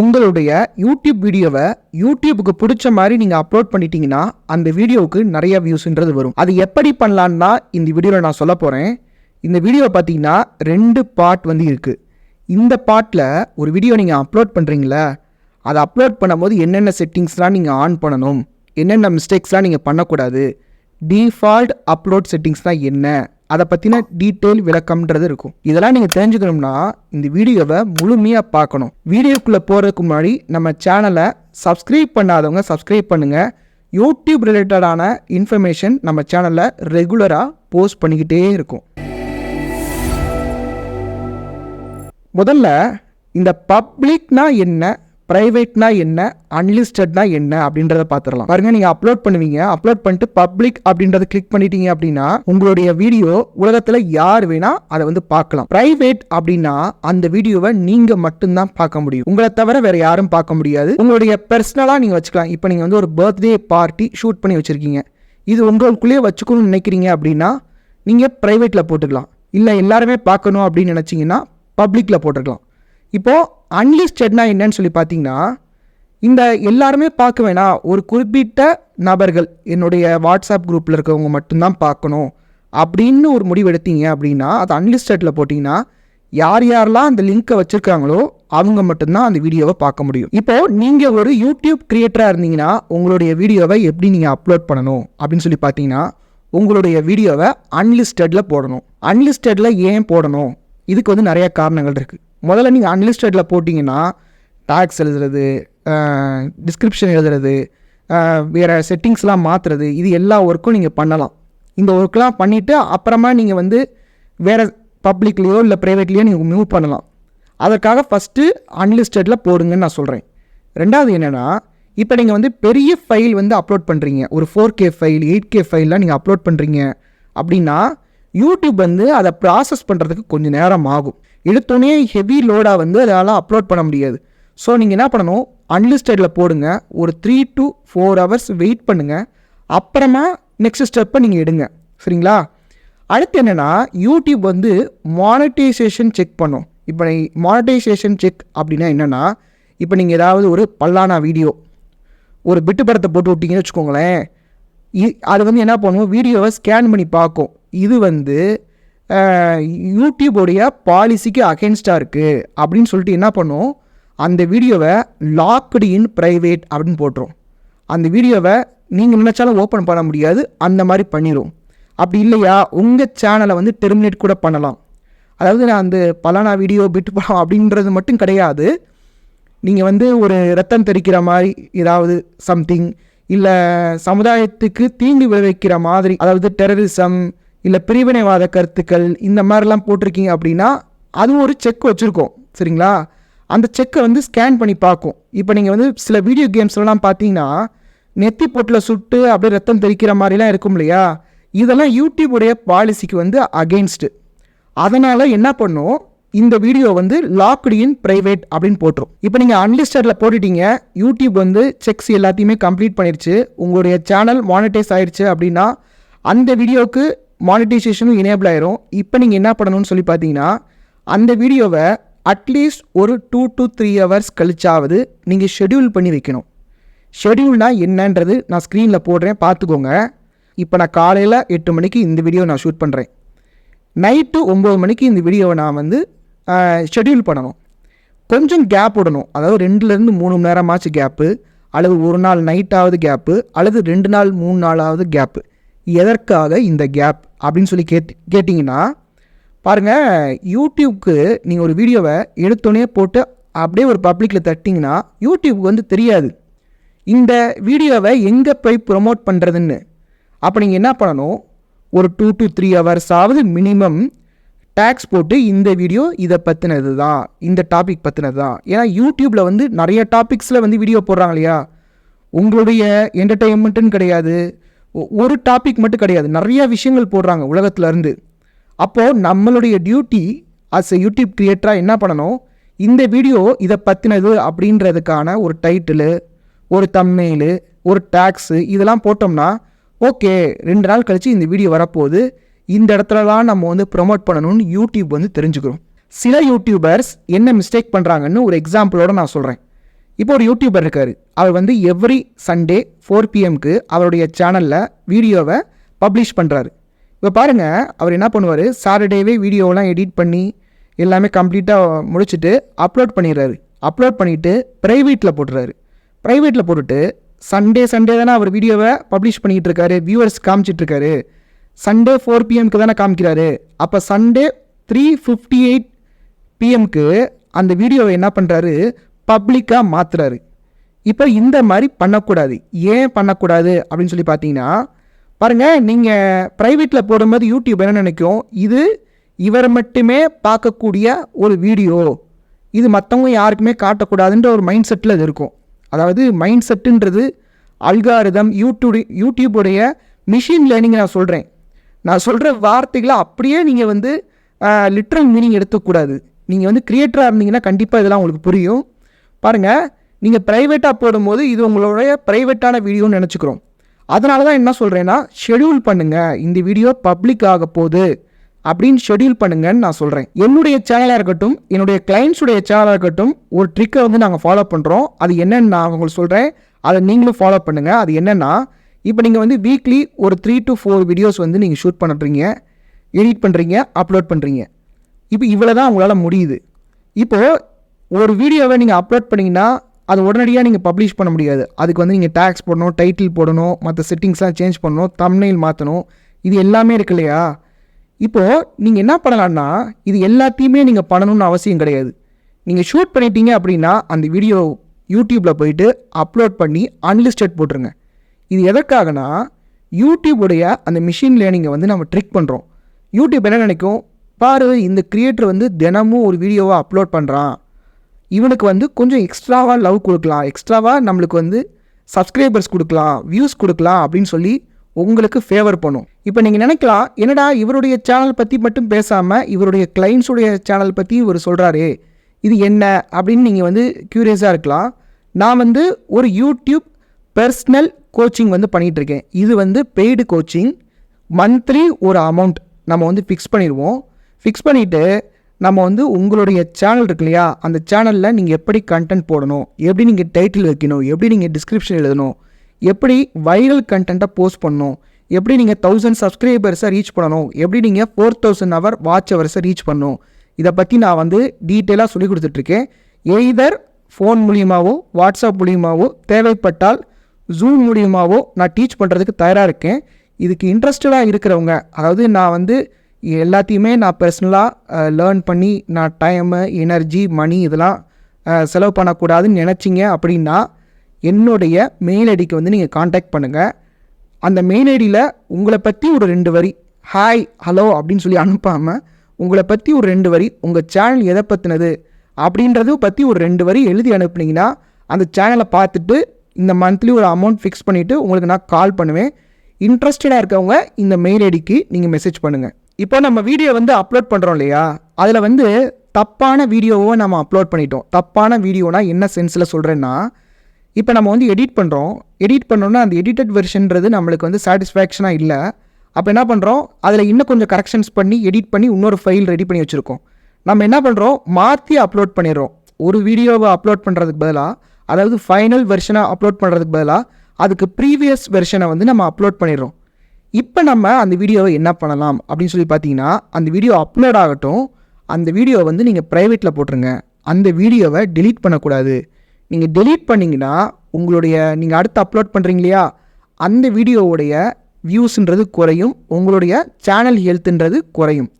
உங்களுடைய யூடியூப் வீடியோவை யூடியூபுக்கு பிடிச்ச மாதிரி நீங்கள் அப்லோட் பண்ணிட்டீங்கன்னா அந்த வீடியோவுக்கு நிறைய வியூஸ்ன்றது வரும். அது எப்படி பண்ணலான்னு தான் இந்த வீடியோவில் நான் சொல்ல போகிறேன் இந்த வீடியோவை பார்த்தீங்கன்னா ரெண்டு பார்ட் வந்து இருக்குது இந்த பார்ட்டில் ஒரு வீடியோ நீங்கள் அப்லோட் பண்ணுறீங்களே அதை அப்லோட் பண்ணும்போது என்னென்ன செட்டிங்ஸ்லாம் நீங்கள் ஆன் பண்ணணும் என்னென்ன மிஸ்டேக்ஸ்லாம் நீங்கள் பண்ணக்கூடாது டிஃபால்ட் அப்லோட் செட்டிங்ஸ்னால் என்ன அதை பற்றின டீட்டெயில் விளக்கம்ன்றது இருக்கும். இதெல்லாம் நீங்கள் தெரிஞ்சுக்கணும்னா இந்த வீடியோவை முழுமையாக பார்க்கணும். வீடியோக்குள்ளே போகிறதுக்கு முன்னாடி நம்ம சேனலை சப்ஸ்கிரைப் பண்ணாதவங்க சப்ஸ்கிரைப் பண்ணுங்கள் யூடியூப் ரிலேட்டடான இன்ஃபர்மேஷன் நம்ம சேனலில் ரெகுலராக போஸ்ட் பண்ணிக்கிட்டே இருக்கும். முதல்ல இந்த பப்ளிக்னா என்ன? ப்ரைவேட்னா என்ன? அன்லிஸ்டட்னா என்ன? அப்படின்றத பார்த்துடலாம் பாருங்க நீங்கள் அப்லோட் பண்ணுவீங்க. அப்லோட் பண்ணிட்டு பப்ளிக் அப்படின்றத கிளிக் பண்ணிட்டீங்க அப்படின்னா உங்களுடைய வீடியோ உலகத்தில் யார் வேணா அதை வந்து பார்க்கலாம். ப்ரைவேட் அப்படின்னா அந்த வீடியோவை நீங்கள் மட்டும்தான் பார்க்க முடியும். உங்களை தவிர வேற யாரும் பார்க்க முடியாது. உங்களுடைய பர்சனலாக நீங்கள் வச்சுக்கலாம். இப்போ நீங்கள் வந்து ஒரு பர்த்டே பார்ட்டி ஷூட் பண்ணி வச்சுருக்கீங்க. இது உங்களுக்குள்ளேயே வச்சுக்கணும்னு நினைக்கிறீங்க அப்படின்னா நீங்கள் ப்ரைவேட்டில் போட்டுக்கலாம். இல்லை எல்லாருமே பார்க்கணும் அப்படின்னு நினச்சிங்கன்னா பப்ளிக்கில் போட்டுக்கலாம். இப்போது அன்லிஸ்டட்னா என்னன்னு சொல்லி பார்த்தீங்கன்னா இந்த எல்லாருமே பார்க்க வேணாம் ஒரு குறிப்பிட்ட நபர்கள் என்னுடைய வாட்ஸ்அப் குரூப்பில் இருக்கவங்க மட்டும்தான் பார்க்கணும் அப்படின்னு ஒரு முடிவு எடுத்தீங்க அப்படின்னா அது அன்லிஸ்டடில் போட்டிங்கன்னா யார் யாரெல்லாம் அந்த லிங்க்கை வச்சுருக்காங்களோ அவங்க மட்டும்தான் அந்த வீடியோவை பார்க்க முடியும். இப்போது நீங்கள் ஒரு யூடியூப் க்ரியேட்டராக இருந்தீங்கன்னா உங்களுடைய வீடியோவை எப்படி நீங்கள் அப்லோட் பண்ணணும் அப்படின்னு சொல்லி பார்த்தீங்கன்னா உங்களுடைய வீடியோவை அன்லிஸ்டடில் போடணும். அன்லிஸ்டடில் ஏன் போடணும்? இதுக்கு வந்து நிறைய காரணங்கள் இருக்குது முதல்ல நீங்கள் அன்லிஸ்டடில் போட்டிங்கன்னா டேக்ஸ் எழுதுறது டிஸ்கிரிப்ஷன் எழுதுறது வேறு செட்டிங்ஸ்லாம் மாற்றுறது இது எல்லா ஒர்க்கும் நீங்கள் பண்ணலாம். இந்த ஒர்க்லாம் பண்ணிவிட்டு அப்புறமா நீங்கள் வந்து வேறு பப்ளிக்லேயோ இல்லை ப்ரைவேட்லேயோ நீங்கள் மூவ் பண்ணலாம். அதற்காக ஃபஸ்ட்டு அன்லிஸ்டடில் போடுங்கன்னு நான் சொல்கிறேன் ரெண்டாவது என்னென்னா இப்போ நீங்கள் வந்து பெரிய ஃபைல் வந்து அப்லோட் பண்ணுறீங்க ஒரு four K file eight K ஃபைல்லாம் நீங்கள் அப்லோட் பண்ணுறீங்க அப்படின்னா யூடியூப் வந்து அதை ப்ராசஸ் பண்ணுறதுக்கு கொஞ்சம் நேரம் ஆகும். எடுத்தோடனே ஹெவி லோடாக வந்து அதால் அப்லோட் பண்ண முடியாது. ஸோ நீங்கள் என்ன பண்ணணும்? அன்லிஸ்டடில் போடுங்க. ஒரு three to four hours wait பண்ணுங்கள் அப்புறமா நெக்ஸ்ட் ஸ்டெப்பை நீங்கள் எடுங்க. சரிங்களா? அடுத்து என்னென்னா யூடியூப் வந்து மானிட்டைசேஷன் செக் பண்ணும். இப்போ மானிட்டைசேஷன் செக் அப்படின்னா என்னென்னா இப்போ நீங்கள் ஏதாவது ஒரு பல்லானா வீடியோ ஒரு பிட்டு படத்தை போட்டு விட்டீங்கன்னு வச்சுக்கோங்களேன். இ- அது வந்து என்ன பண்ணுவோம் வீடியோவை ஸ்கேன் பண்ணி பார்க்கும். இது வந்து யூடியூபோடைய பாலிசிக்கு அகேன்ஸ்டாக இருக்குது அப்படின்னு சொல்லிட்டு என்ன பண்ணும்? அந்த வீடியோவை லாக்டு இன் ப்ரைவேட் அப்படின்னு போட்டுரும். அந்த வீடியோவை நீங்கள் நினச்சாலும் ஓப்பன் பண்ண முடியாது அந்த மாதிரி பண்ணிடும் அப்படி இல்லையா? உங்கள் சேனலை வந்து டெர்மினேட் கூட பண்ணலாம். அதாவது நான் அந்த பலானா வீடியோ பிட்டு படம் அப்படின்றது மட்டும் கிடையாது. நீங்கள் வந்து ஒரு ரத்தம் தெரிக்கிற மாதிரி ஏதாவது சம்திங் இல்லை சமுதாயத்துக்கு தீங்கு விளைவிக்கிற மாதிரி அதாவது டெரரிசம் இல்லை பிரிவினைவாத கருத்துக்கள் இந்த மாதிரிலாம் போட்டிருக்கீங்க அப்படின்னா அதுவும் ஒரு செக் வச்சுருக்கோம். சரிங்களா? அந்த செக்கை வந்து ஸ்கேன் பண்ணி பார்க்கும். இப்போ நீங்கள் வந்து சில வீடியோ கேம்ஸ்லாம் பார்த்தீங்கன்னா நெத்தி பொட்டில் சுட்டு அப்படியே ரத்தம் தெரிக்கிற மாதிரிலாம் இருக்கும் இல்லையா? இதெல்லாம் யூடியூபுடைய பாலிசிக்கு வந்து அகெயின்ஸ்டு அதனால் என்ன பண்ணும்? இந்த வீடியோ வந்து லாக்டு இன் ப்ரைவேட் அப்படின்னு போட்டுரும். இப்போ நீங்கள் அன்லிஸ்டடில் போட்டுட்டீங்க யூடியூப் வந்து செக்ஸ் எல்லாத்தையுமே கம்ப்ளீட் பண்ணிடுச்சு உங்களுடைய சேனல் மானிட்டைஸ் ஆயிடுச்சு அப்படின்னா அந்த வீடியோவுக்கு மானிட்டைசேஷனும் எனேபிள் ஆயிரும். இப்போ நீங்கள் என்ன பண்ணணும்னு சொல்லி பார்த்தீங்கன்னா அந்த வீடியோவை அட்லீஸ்ட் ஒரு டூ டு த்ரீ ஹவர்ஸ் கழிச்சாவது நீங்கள் ஷெட்யூல் பண்ணி வைக்கணும். ஷெடியூல்னால் என்னன்றது நான் ஸ்க்ரீனில் போடுறேன் பார்த்துக்கோங்க. இப்போ நான் காலையில் எட்டு மணிக்கு இந்த வீடியோ நான் ஷூட் பண்ணுறேன் நைட்டு ஒம்பது மணிக்கு இந்த வீடியோவை நான் வந்து ஷெட்யூல் பண்ணணும். கொஞ்சம் கேப் விடணும். அதாவது ரெண்டுலேருந்து மூணு மணி நேரமாச்சு கேப்பு அல்லது ஒரு நாள் நைட்டாவது கேப்பு அல்லது ரெண்டு நாள் மூணு நாளாவது கேப்பு எதற்காக இந்த கேப் அப்படின்னு சொல்லி கேட் கேட்டிங்கன்னா பாருங்கள் யூடியூப்க்கு நீங்கள் ஒரு வீடியோவை எடுத்தோடனே போட்டு அப்படியே ஒரு பப்ளிக்கில் தட்டிங்கன்னா யூடியூப்க்கு வந்து தெரியாது. இந்த வீடியோவை எங்கே போய் ப்ரொமோட் பண்ணுறதுன்னு அப்போ நீங்கள் என்ன பண்ணணும்? ஒரு டூ டு த்ரீ ஹவர்ஸாவது மினிமம் டேக்ஸ் போட்டு இந்த வீடியோ இதை பற்றினது தான் இந்த டாபிக் பற்றினது தான். ஏன்னா யூடியூப்பில் வந்து நிறைய டாபிக்ஸில் வந்து வீடியோ போடுறாங்க இல்லையா? உங்களுடைய என்டர்டெயின்மெண்ட்டுன்னு கிடையாது. ஒரு டாபிக் மட்டும் கிடையாது. நிறைய விஷயங்கள் போடுறாங்க உலகத்துல இருந்து. அப்போது நம்மளுடைய டியூட்டி அஸ் எ யூடியூப் க்ரியேட்டராக என்ன பண்ணணும்? இந்த வீடியோ இதை பற்றினது அப்படின்றதுக்கான ஒரு டைட்டிலு ஒரு தம்மெயிலு ஒரு டேக்ஸு இதெல்லாம் போட்டோம்னா ஓகே ரெண்டு நாள் கழித்து இந்த வீடியோ வரப்போகுது. இந்த இடத்துலலாம் நம்ம வந்து ப்ரொமோட் பண்ணணும்னு யூடியூப் வந்து தெரிஞ்சுக்கிறோம். சில யூடியூபர்ஸ் என்ன மிஸ்டேக் பண்ணுறாங்கன்னு ஒரு எக்ஸாம்பிளோட நான் சொல்கிறேன் இப்போ ஒரு யூடியூபர் இருக்கார். அவர் வந்து எவ்ரி சண்டே ஃபோர் பிஎம்க்கு அவருடைய சேனலில் வீடியோவை பப்ளிஷ் பண்ணுறாரு இப்போ பாருங்கள் அவர் என்ன பண்ணுவார்? சாட்டர்டேவே வீடியோலாம் எடிட் பண்ணி எல்லாமே கம்ப்ளீட்டாக முடிச்சுட்டு அப்லோட் பண்ணிடுறாரு. அப்லோட் பண்ணிவிட்டு ப்ரைவேட்டில் போட்டுறாரு. ப்ரைவேட்டில் போட்டுட்டு சண்டே சண்டே தானே அவர் வீடியோவை பப்ளிஷ் பண்ணிகிட்டு இருக்காரு வியூவர்ஸ் காமிச்சிட்ருக்காரு சண்டே ஃபோர் பிஎம்க்கு தானே காமிக்கிறாரு. அப்போ சண்டே த்ரீ ஃபிஃப்டி எயிட் பிஎம்க்கு அந்த வீடியோவை என்ன பண்ணுறாரு பப்ளிக்காக மாற்றுறாரு இப்போ இந்த மாதிரி பண்ணக்கூடாது. ஏன் பண்ணக்கூடாது அப்படின்னு சொல்லி பார்த்தீங்கன்னா பாருங்கள் நீங்கள் ப்ரைவேட்டில் போடும்போது யூடியூப் என்ன நினைக்கும்? இது இவரை மட்டுமே பார்க்கக்கூடிய ஒரு வீடியோ இது மற்றவங்க யாருக்குமே காட்டக்கூடாதுன்ற ஒரு மைண்ட் செட்டில் இது இருக்கும். அதாவது மைண்ட் செட்டுன்றது அல்காரிதம் யூடியூப் யூடியூபுடைய மிஷின் லேர்னிங் நான் சொல்கிறேன் நான் சொல்கிற வார்த்தைகளை அப்படியே நீங்கள் வந்து லிட்ரல் மீனிங் எடுத்துக்கூடாது நீங்கள் வந்து க்ரியேட்டராக இருந்தீங்கன்னா கண்டிப்பாக இதெல்லாம் உங்களுக்கு புரியும். பாருங்கள் நீங்கள் ப்ரைவேட்டாக போடும்போது இது உங்களுடைய ப்ரைவேட்டான வீடியோன்னு நினச்சிக்கிறோம். அதனால தான் என்ன சொல்கிறேன்னா ஷெடியூல் பண்ணுங்கள் இந்த வீடியோ பப்ளிக் ஆக போகுது அப்படின்னு ஷெடியூல் பண்ணுங்கன்னு நான் சொல்கிறேன் என்னுடைய சேனலாக இருக்கட்டும் என்னுடைய கிளைண்ட்ஸுடைய சேனலாக இருக்கட்டும் ஒரு ட்ரிக்கை வந்து நாங்கள் ஃபாலோ பண்ணுறோம் அது என்னென்னு நான் உங்களுக்கு சொல்கிறேன் அதை நீங்களும் ஃபாலோ பண்ணுங்கள் அது என்னென்னா இப்போ நீங்கள் வந்து வீக்லி ஒரு த்ரீ டு ஃபோர் வீடியோஸ் வந்து நீங்கள் ஷூட் பண்ணுறீங்க எடிட் பண்ணுறீங்க அப்லோட் பண்ணுறீங்க இப்போ இவ்வளோ தான் உங்களால் முடியுது. இப்போது ஒரு வீடியோவை நீங்கள் அப்லோட் பண்ணிங்கன்னா அது உடனடியாக நீங்கள் பப்ளிஷ் பண்ண முடியாது. அதுக்கு வந்து நீங்கள் டேக்ஸ் போடணும் டைட்டில் போடணும் மற்ற செட்டிங்ஸ்லாம் சேஞ்ச் பண்ணணும் தம்னைல் மாற்றணும் இது எல்லாமே இருக்கு இல்லையா? இப்போது நீங்கள் என்ன பண்ணலான்னா இது எல்லாத்தையுமே நீங்கள் பண்ணணும்னு அவசியம் கிடையாது. நீங்கள் ஷூட் பண்ணிட்டீங்க அப்படின்னா அந்த வீடியோ யூடியூப்பில் போயிட்டு அப்லோட் பண்ணி அன்லிஸ்டட் போட்டுருங்க. இது எதற்காகனா யூடியூபுடைய அந்த மிஷின் லேர்னிங்கை வந்து நம்ம ட்ரிக் பண்ணுறோம் யூடியூப் என்ன நினைக்கும்? பாரு இந்த கிரியேட்டர் வந்து தினமும் ஒரு வீடியோவை அப்லோட் பண்ணுறான் இவனுக்கு வந்து கொஞ்சம் எக்ஸ்ட்ராவாக லவ் கொடுக்கலாம். எக்ஸ்ட்ராவாக நம்மளுக்கு வந்து சப்ஸ்கிரைபர்ஸ் கொடுக்கலாம் வியூஸ் கொடுக்கலாம் அப்படின்னு சொல்லி உங்களுக்கு ஃபேவர் பண்ணும். இப்போ நீங்கள் நினைக்கலாம் என்னடா இவருடைய சேனல் பற்றி மட்டும் பேசாமல் இவருடைய கிளைண்ட்ஸுடைய சேனல் பற்றி இவர் சொல்கிறாரு இது என்ன அப்படின்னு நீங்கள் வந்து க்யூரியஸாக இருக்கலாம். நான் வந்து ஒரு யூடியூப் பர்சனல் கோச்சிங் வந்து பண்ணிகிட்ருக்கேன் இது வந்து பெய்டு கோச்சிங் மந்த்லி ஒரு அமௌண்ட் நம்ம வந்து ஃபிக்ஸ் பண்ணிடுவோம். ஃபிக்ஸ் பண்ணிவிட்டு நம்ம வந்து உங்களுடைய சேனல் இருக்கு இல்லையா? அந்த சேனலில் நீங்கள் எப்படி கண்டென்ட் போடணும்? எப்படி நீங்கள் டைட்டில் வைக்கணும்? எப்படி நீங்கள் டிஸ்கிரிப்ஷன் எழுதணும்? எப்படி வைரல் கண்டென்ட்டை போஸ்ட் பண்ணணும்? எப்படி நீங்கள் தௌசண்ட் சப்ஸ்கிரைபர்ஸை ரீச் பண்ணணும்? எப்படி நீங்கள் ஃபோர் தௌசண்ட் ஹவர் வாட்ச் ஹவர்ஸை ரீச் பண்ணணும்? இதை பற்றி நான் வந்து டீட்டெயிலாக சொல்லி கொடுத்துட்ருக்கேன். எய்தர் ஃபோன் மூலியமாகவோ வாட்ஸ்அப் மூலியமாகவோ தேவைப்பட்டால் ஜூம் மூலியமாகவோ நான் டீச் பண்ணுறதுக்கு தயாராக இருக்கேன். இதுக்கு இன்ட்ரெஸ்டடாக இருக்கிறவங்க அதாவது நான் வந்து எல்லாத்தையுமே நான் பர்சனலாக லேர்ன் பண்ணி நான் டைமு எனர்ஜி மணி இதெல்லாம் செலவு பண்ணக்கூடாதுன்னு நினச்சிங்க அப்படின்னா என்னுடைய மெயில் ஐடிக்கு வந்து நீங்கள் காண்டாக்ட் பண்ணுங்கள் அந்த மெயில் ஐடியில் உங்களை பற்றி ஒரு ரெண்டு வரி ஹாய் ஹலோ அப்படின்னு சொல்லி அனுப்பாமல் உங்களை பற்றி ஒரு ரெண்டு வரி உங்கள் சேனல் எதை பற்றினது அப்படின்றது பற்றி ஒரு ரெண்டு வரி எழுதி அனுப்புனீங்கன்னா அந்த சேனலை பார்த்துட்டு இந்த மந்த்லி ஒரு அமௌண்ட் ஃபிக்ஸ் பண்ணிவிட்டு உங்களுக்கு நான் கால் பண்ணுவேன். இன்ட்ரெஸ்டடாக இருக்கவங்க இந்த மெயில் ஐடிக்கு நீங்கள் மெசேஜ் பண்ணுங்கள் இப்போ நம்ம வீடியோ வந்து அப்லோட் பண்ணுறோம் இல்லையா? அதில் வந்து தப்பான வீடியோவை நம்ம அப்லோட் பண்ணிட்டோம். தப்பான வீடியோனா என்ன சென்ஸில் சொல்கிறேன்னா இப்போ நம்ம வந்து எடிட் பண்ணுறோம் எடிட் பண்ணோன்னா அந்த எடிட்டட் வெர்ஷன்றது நம்மளுக்கு வந்து சாட்டிஸ்ஃபேக்ஷனாக இல்லை. அப்போ என்ன பண்ணுறோம் அதில் இன்னும் கொஞ்சம் கரெக்ஷன்ஸ் பண்ணி எடிட் பண்ணி இன்னொரு ஃபைல் ரெடி பண்ணி வச்சுருக்கோம். நம்ம என்ன பண்ணுறோம் மாற்றி அப்லோட் பண்ணிடுறோம். ஒரு வீடியோவை அப்லோட் பண்ணுறதுக்கு பதிலாக அதாவது ஃபைனல் வெர்ஷனை அப்லோட் பண்ணுறதுக்கு பதிலாக அதுக்கு ப்ரீவியஸ் வெர்ஷனை வந்து நம்ம அப்லோட் பண்ணிடுறோம். இப்போ நம்ம அந்த வீடியோவை என்ன பண்ணலாம் அப்படின்னு சொல்லி பார்த்தீங்கன்னா அந்த வீடியோ அப்லோட் ஆகட்டும் அந்த வீடியோவை வந்து நீங்கள் ப்ரைவேட்டில் போட்டுருங்க. அந்த வீடியோவை டெலீட் பண்ணக்கூடாது. நீங்கள் டெலீட் பண்ணிங்கன்னா உங்களுடைய நீங்கள் அடுத்து அப்லோட் பண்ணுறீங்க இல்லையா அந்த வீடியோவுடைய வியூஸ்ன்றது குறையும் உங்களுடைய சேனல் ஹெல்த்துன்றது குறையும்.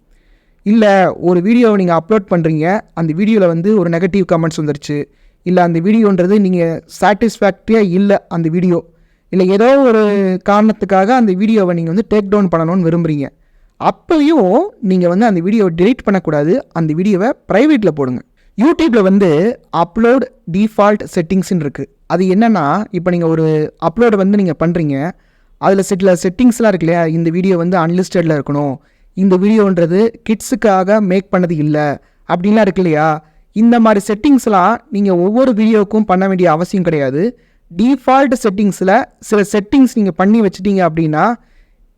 இல்லை ஒரு வீடியோவை நீங்கள் அப்லோட் பண்ணுறீங்க அந்த வீடியோவில் வந்து ஒரு நெகட்டிவ் கமெண்ட்ஸ் வந்துருச்சு. இல்லை அந்த வீடியோன்றது நீங்கள் சாட்டிஸ்ஃபேக்டரியாக இல்லை அந்த வீடியோ. இல்லை ஏதோ ஒரு காரணத்துக்காக அந்த வீடியோவை நீங்கள் வந்து டேக் டவுன் பண்ணணும்னு விரும்புகிறீங்க அப்போயும் நீங்கள் வந்து அந்த வீடியோவை டிலீட் பண்ணக்கூடாது. அந்த வீடியோவை ப்ரைவேட்டில் போடுங்க. யூடியூப்பில் வந்து அப்லோட் டிஃபால்ட் செட்டிங்ஸ்னு இருக்குது அது என்னென்னா இப்போ நீங்கள் ஒரு அப்லோடு வந்து நீங்கள் பண்ணுறீங்க அதில் சில செட்டிங்ஸ்லாம் இருக்கு இல்லையா இந்த வீடியோ வந்து அன்லிஸ்டடில் இருக்கணும். இந்த வீடியோன்றது கிட்ஸுக்காக மேக் பண்ணது இல்லை. அப்படின்லாம் இருக்கு இல்லையா? இந்த மாதிரி செட்டிங்ஸ்லாம் நீங்கள் ஒவ்வொரு வீடியோவுக்கும் பண்ண வேண்டிய அவசியம் கிடையாது. டிஃபால்ட் செட்டிங்ஸில் சில செட்டிங்ஸ் நீங்கள் பண்ணி வச்சிட்டீங்க அப்படின்னா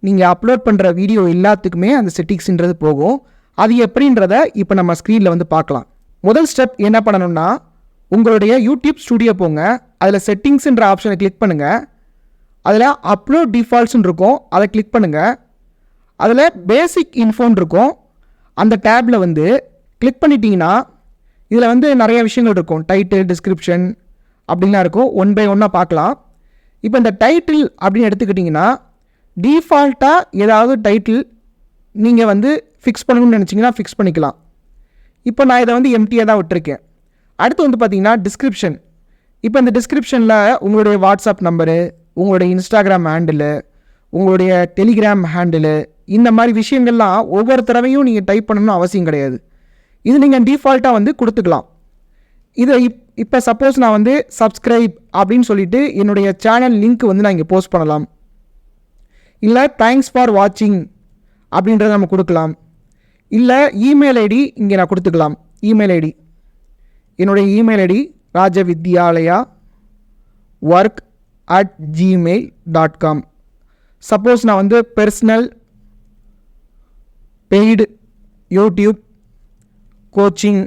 நீங்கள் அப்லோட் பண்ணுற வீடியோ எல்லாத்துக்குமே அந்த செட்டிங்ஸ்ன்றது போகும். அது எப்படின்றத இப்போ நம்ம ஸ்க்ரீனில் வந்து பார்க்கலாம். முதல் ஸ்டெப் என்ன பண்ணணும்னா உங்களுடைய யூடியூப் ஸ்டுடியோ போங்க. அதில் செட்டிங்ஸுன்ற ஆப்ஷனை கிளிக் பண்ணுங்கள் அதில் அப்லோட் டிஃபால்ட்ஸ்னு இருக்கும். அதை கிளிக் பண்ணுங்கள் அதில் பேசிக் இன்ஃபோன் இருக்கும். அந்த டேப்பில் வந்து கிளிக் பண்ணிட்டீங்கன்னா இதில் வந்து நிறைய விஷயங்கள் இருக்கும். டைட்டில் டிஸ்கிரிப்ஷன் அப்படின்லாம் இருக்கும். ஒன் பை ஒன்னாக பார்க்கலாம். இப்போ இந்த டைட்டில் அப்படின்னு எடுத்துக்கிட்டிங்கன்னா டீஃபால்ட்டாக ஏதாவது டைட்டில் நீங்கள் வந்து ஃபிக்ஸ் பண்ணணும்னு நினச்சிங்கன்னா ஃபிக்ஸ் பண்ணிக்கலாம். இப்போ நான் இதை வந்து எம்டியாக தான் விட்டுருக்கேன். அடுத்து வந்து பார்த்தீங்கன்னா டிஸ்கிரிப்ஷன் இப்போ இந்த டிஸ்கிரிப்ஷனில் உங்களுடைய வாட்ஸ்அப் நம்பரு உங்களுடைய இன்ஸ்டாகிராம் ஹேண்டிலு உங்களுடைய டெலிகிராம் ஹேண்டிலு இந்த மாதிரி விஷயங்கள்லாம் ஒவ்வொரு தடவையும் நீங்கள் டைப் பண்ணணும்னு அவசியம் கிடையாது. இது நீங்கள் டிஃபால்ட்டாக வந்து கொடுத்துக்கலாம். இதை இப் இப்போ சப்போஸ் நான் வந்து சப்ஸ்கிரைப் அப்படின்னு சொல்லிட்டு என்னுடைய சேனல் லிங்க் வந்து நான் இங்கே போஸ்ட் பண்ணலாம். இல்லை தேங்க்ஸ் ஃபார் வாட்சிங் அப்படின்றத நம்ம கொடுக்கலாம். இல்லை இமெயில் ஐடி இங்கே நான் கொடுத்துக்கலாம். இமெயில் ஐடி என்னுடைய email ID Raja Vidyalaya work at Gmail dot com suppose நான் வந்து பர்சனல் பெய்டு யூடியூப் கோச்சிங்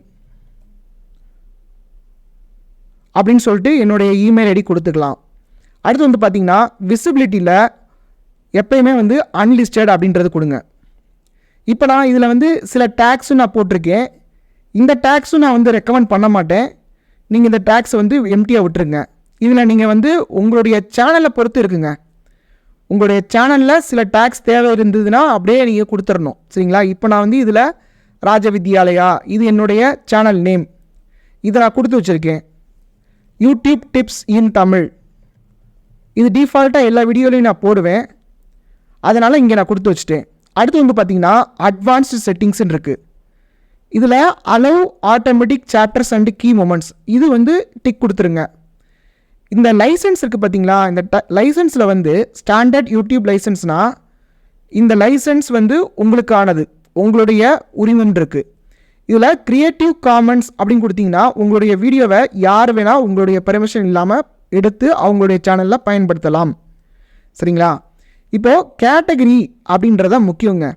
அப்படின்னு சொல்லிட்டு என்னுடைய இமெயில் ஐடி கொடுத்துக்கலாம். அடுத்து வந்து பார்த்தீங்கன்னா விசிபிலிட்டியில் எப்பயுமே வந்து அன்லிஸ்டட் அப்படின்றது கொடுங்க. இப்போ நான் இதில் வந்து சில டேக்ஸும் நான் போட்டிருக்கேன். இந்த டேக்ஸும் நான் வந்து ரெக்கமெண்ட் பண்ண மாட்டேன். நீங்கள் இந்த டேக்ஸை வந்து எம்டியாக விட்டுருங்க. இதில் நீங்கள் வந்து உங்களுடைய சேனலை பொறுத்து இருக்குங்க. உங்களுடைய சேனலில் சில டேக்ஸ் தேவை இருந்ததுன்னா அப்படியே நீங்கள் கொடுத்துடணும் சரிங்களா? இப்போ நான் வந்து இதில் ராஜ வித்யாலயா இது என்னுடைய சேனல் நேம் இதை நான் கொடுத்து வச்சுருக்கேன். யூடியூப் டிப்ஸ் இன் தமிழ் இது டிஃபால்ட்டாக எல்லா வீடியோலையும் நான் போடுவேன். அதனால் இங்கே நான் கொடுத்து வச்சுட்டேன். அடுத்து வந்து பார்த்தீங்கன்னா அட்வான்ஸ்டு செட்டிங்ஸ்ன்னு இருக்குது இதில் allow automatic chapters and key moments இது வந்து டிக் கொடுத்துருங்க. இந்த லைசன்ஸ் இருக்குது பார்த்தீங்களா இந்த ட லைசன்ஸில் வந்து ஸ்டாண்டர்ட் யூடியூப் லைசன்ஸ்னால் இந்த லைசன்ஸ் வந்து உங்களுக்கானது. உங்களுடைய உரிமம் இருக்குது இதில் க்ரியேட்டிவ் காமெண்ட்ஸ் அப்படின்னு கொடுத்தீங்கன்னா உங்களுடைய வீடியோவை யார் வேணால் உங்களுடைய பெர்மிஷன் இல்லாமல் எடுத்து அவங்களுடைய சேனலில் பயன்படுத்தலாம். சரிங்களா? இப்போது கேட்டகரி அப்படின்றத முக்கியங்க.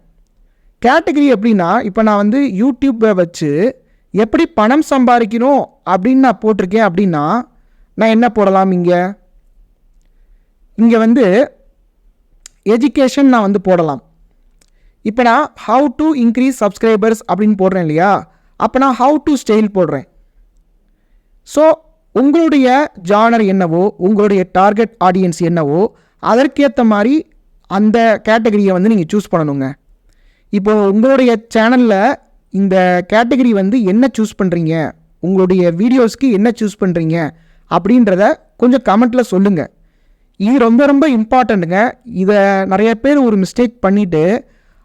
கேட்டகரி எப்படின்னா இப்போ நான் வந்து யூடியூப்பை வச்சு எப்படி பணம் சம்பாதிக்கணும் அப்படின்னு நான் போட்டிருக்கேன் அப்படின்னா நான் என்ன போடலாம் இங்கே? இங்கே வந்து எஜுகேஷன் நான் வந்து போடலாம். இப்போ நான் ஹவு டு இன்க்ரீஸ் சப்ஸ்கிரைபர்ஸ் அப்படின்னு போடுறேன் இல்லையா? அப்போ நான் ஹவு டு ஸ்டைல் போடுறேன். ஸோ உங்களுடைய ஜானர் என்னவோ உங்களுடைய டார்கெட் ஆடியன்ஸ் என்னவோ அதற்கேற்ற மாதிரி அந்த கேட்டகரியை வந்து நீங்கள் சூஸ் பண்ணணுங்க. இப்போது உங்களுடைய சேனலில் இந்த கேட்டகரி வந்து என்ன சூஸ் பண்ணுறீங்க உங்களுடைய வீடியோஸ்க்கு என்ன சூஸ் பண்ணுறீங்க அப்படின்றத கொஞ்சம் கமெண்ட்டில் சொல்லுங்கள் இது ரொம்ப ரொம்ப இம்பார்ட்டண்ட்டுங்க இதை நிறைய பேர் ஒரு மிஸ்டேக் பண்ணிவிட்டு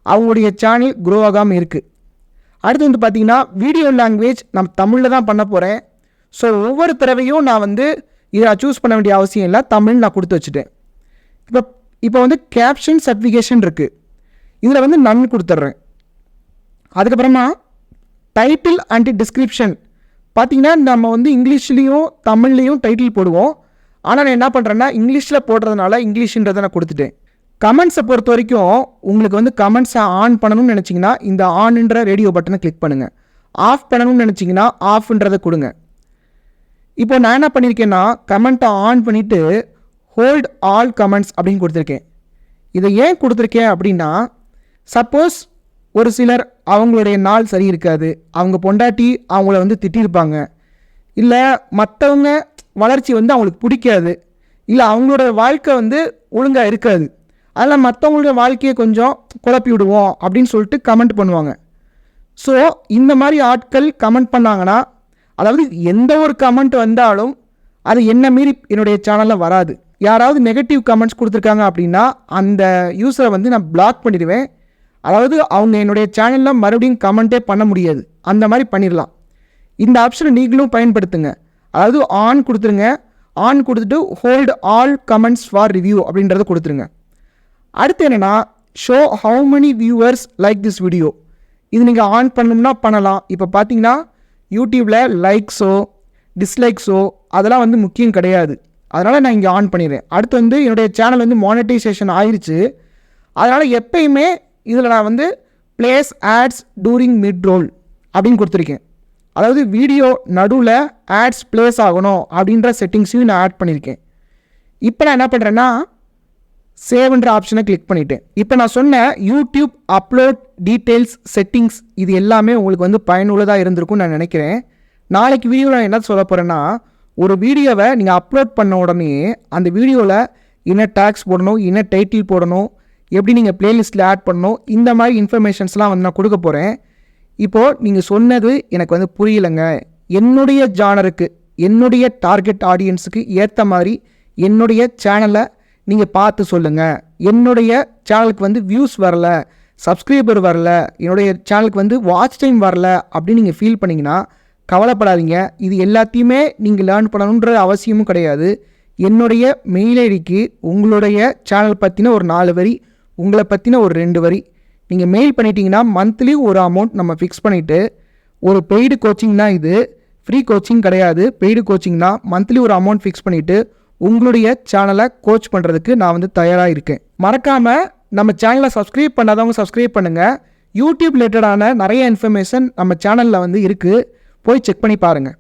அவங்களுடைய சேனல் க்ரோ ஆகாமல் இருக்குது அடுத்து வந்து பார்த்திங்கன்னா வீடியோ லாங்குவேஜ் நான் தமிழில் தான் பண்ண போகிறேன் ஸோ ஒவ்வொரு தடவையும் நான் வந்து இதை நான் சூஸ் பண்ண வேண்டிய அவசியம் இல்லை. தமிழ் நான் கொடுத்து வச்சுட்டேன். இப்போ இப்போ வந்து கேப்ஷன் சர்டிஃபிகேஷன் இருக்குது இதில் வந்து நன் கொடுத்துட்றேன். அதுக்கப்புறமா டைட்டில் அண்ட் டிஸ்கிரிப்ஷன் பார்த்தீங்கன்னா நம்ம வந்து இங்கிலீஷ்லேயும் தமிழ்லேயும் டைட்டில் போடுவோம். ஆனால் நான் என்ன பண்ணுறேன்னா இங்கிலீஷில் போடுறதுனால இங்கிலீஷ்ன்றதை நான் கொடுத்துட்டேன். கமெண்ட்ஸை பொறுத்த வரைக்கும் உங்களுக்கு வந்து கமெண்ட்ஸை ஆன் பண்ணணும்னு நினச்சிங்கன்னா இந்த ஆன்ன்ற ரேடியோ பட்டனை கிளிக் பண்ணுங்கள் ஆஃப் பண்ணணும்னு நினச்சிங்கன்னா ஆஃப்ன்றதை கொடுங்க. இப்போ நான் என்ன பண்ணியிருக்கேன்னா கமெண்ட்டை ஆன் பண்ணிவிட்டு ஹோல்ட் ஆல் கமெண்ட்ஸ் அப்படின்னு கொடுத்துருக்கேன். இதை ஏன் கொடுத்துருக்கேன் அப்படின்னா சப்போஸ் ஒரு சிலர் அவங்களுடைய நாள் சரி இருக்காது. அவங்க பொண்டாட்டி அவங்கள வந்து திட்டியிருப்பாங்க இல்லை மற்றவங்க வளர்ச்சி வந்து அவங்களுக்கு பிடிக்காது. இல்லை அவங்களோட வாழ்க்கை வந்து ஒழுங்காக இருக்காது. அதில் மற்றவங்களுடைய வாழ்க்கையை கொஞ்சம் குழப்பி விடுவோம் அப்படின்னு சொல்லிட்டு கமெண்ட் பண்ணுவாங்க. ஸோ இந்த மாதிரி ஆட்கள் கமெண்ட் பண்ணாங்கன்னா அதாவது எந்த ஒரு கமெண்ட் வந்தாலும் அது என்ன மீறி என்னுடைய சேனலில் வராது. யாராவது நெகட்டிவ் கமெண்ட்ஸ் கொடுத்துருக்காங்க அப்படின்னா அந்த யூஸரை வந்து நான் பிளாக் பண்ணிடுவேன். அதாவது அவங்க என்னுடைய சேனலில் மறுபடியும் கமெண்ட்டே பண்ண முடியாது. அந்த மாதிரி பண்ணிடலாம். இந்த ஆப்ஷனை நீங்களும் பயன்படுத்துங்க. அதாவது ஆன் கொடுத்துருங்க. ஆன் கொடுத்துட்டு hold all comments for review அப்படின்றத கொடுத்துருங்க. அடுத்து என்னென்னா show how many viewers like this video இது நீங்கள் ஆன் பண்ணணும்னா பண்ணலாம். இப்போ பார்த்தீங்கன்னா யூடியூப்பில் லைக்ஸோ டிஸ்லைக்ஸோ அதெல்லாம் வந்து முக்கியம் கிடையாது. அதனால் நான் இங்கே ஆன் பண்ணிடுறேன். அடுத்து வந்து என்னுடைய சேனல் வந்து மானிட்டைசேஷன் ஆயிடுச்சு அதனால் எப்பயுமே இதில் நான் வந்து place ads during mid roll அப்படின்னு கொடுத்துருக்கேன். அதாவது வீடியோ நடுவில் ஆட்ஸ் ப்ளேஸ் ஆகணும் அப்படின்ற செட்டிங்ஸையும் நான் ஆட் பண்ணியிருக்கேன் இப்போ நான் என்ன பண்ணுறேன்னா சேவ்ன்ற ஆப்ஷனை கிளிக் பண்ணிட்டேன். இப்போ நான் சொன்ன யூடியூப் அப்லோட் டீட்டெயில்ஸ் செட்டிங்ஸ் இது எல்லாமே உங்களுக்கு வந்து பயனுள்ளதாக இருந்திருக்கும்னு நான் நினைக்கிறேன். நாளைக்கு வீடியோவில் நான் என்ன சொல்ல போகிறேன்னா ஒரு வீடியோவை நீங்கள் அப்லோட் பண்ண உடனே அந்த வீடியோவில் என்ன டேக்ஸ் போடணும் என்ன டைட்டில் போடணும் எப்படி நீங்கள் பிளேலிஸ்ட்டில் ஆட் பண்ணணும் இந்த மாதிரி இன்ஃபர்மேஷன்ஸ்லாம் வந்து நான் கொடுக்க போகிறேன் இப்போது நீங்கள் சொன்னது எனக்கு வந்து புரியலைங்க. என்னுடைய ஜானருக்கு என்னுடைய டார்கெட் ஆடியன்ஸுக்கு ஏற்ற மாதிரி என்னுடைய சேனலை நீங்கள் பார்த்து சொல்லுங்கள் என்னுடைய சேனலுக்கு வந்து வியூஸ் வரல சப்ஸ்கிரைபர் வரல என்னுடைய சேனலுக்கு வந்து வாட்ச் டைம் வரல அப்படின்னு நீங்கள் ஃபீல் பண்ணிங்கன்னா கவலைப்படாதீங்க. இது எல்லாத்தையுமே நீங்கள் லேர்ன் பண்ணணுன்ற அவசியமும் கிடையாது. என்னுடைய மெயில் ஐடிக்கு உங்களுடைய சேனல் பற்றின ஒரு நாலு வரி உங்களை பற்றின ஒரு ரெண்டு வரி. நீங்கள் மெயில் பண்ணிட்டீங்கன்னா மந்த்லி ஒரு அமௌண்ட் நம்ம ஃபிக்ஸ் பண்ணிவிட்டு ஒரு பெய்டு கோச்சிங்னா இது ஃப்ரீ கோச்சிங் கிடையாது. பெய்டு கோச்சிங்னால் மந்த்லி ஒரு அமௌண்ட் ஃபிக்ஸ் பண்ணிவிட்டு உங்களுடைய சேனலை கோச் பண்ணுறதுக்கு நான் வந்து தயாராக இருக்கேன். மறக்காமல் நம்ம சேனலை சப்ஸ்கிரைப் பண்ணாதவங்க சப்ஸ்கிரைப் பண்ணுங்கள் யூடியூப் ரிலேட்டடான நிறைய இன்ஃபர்மேஷன் நம்ம சேனலில் வந்து இருக்குது போய் செக் பண்ணி பாருங்கள்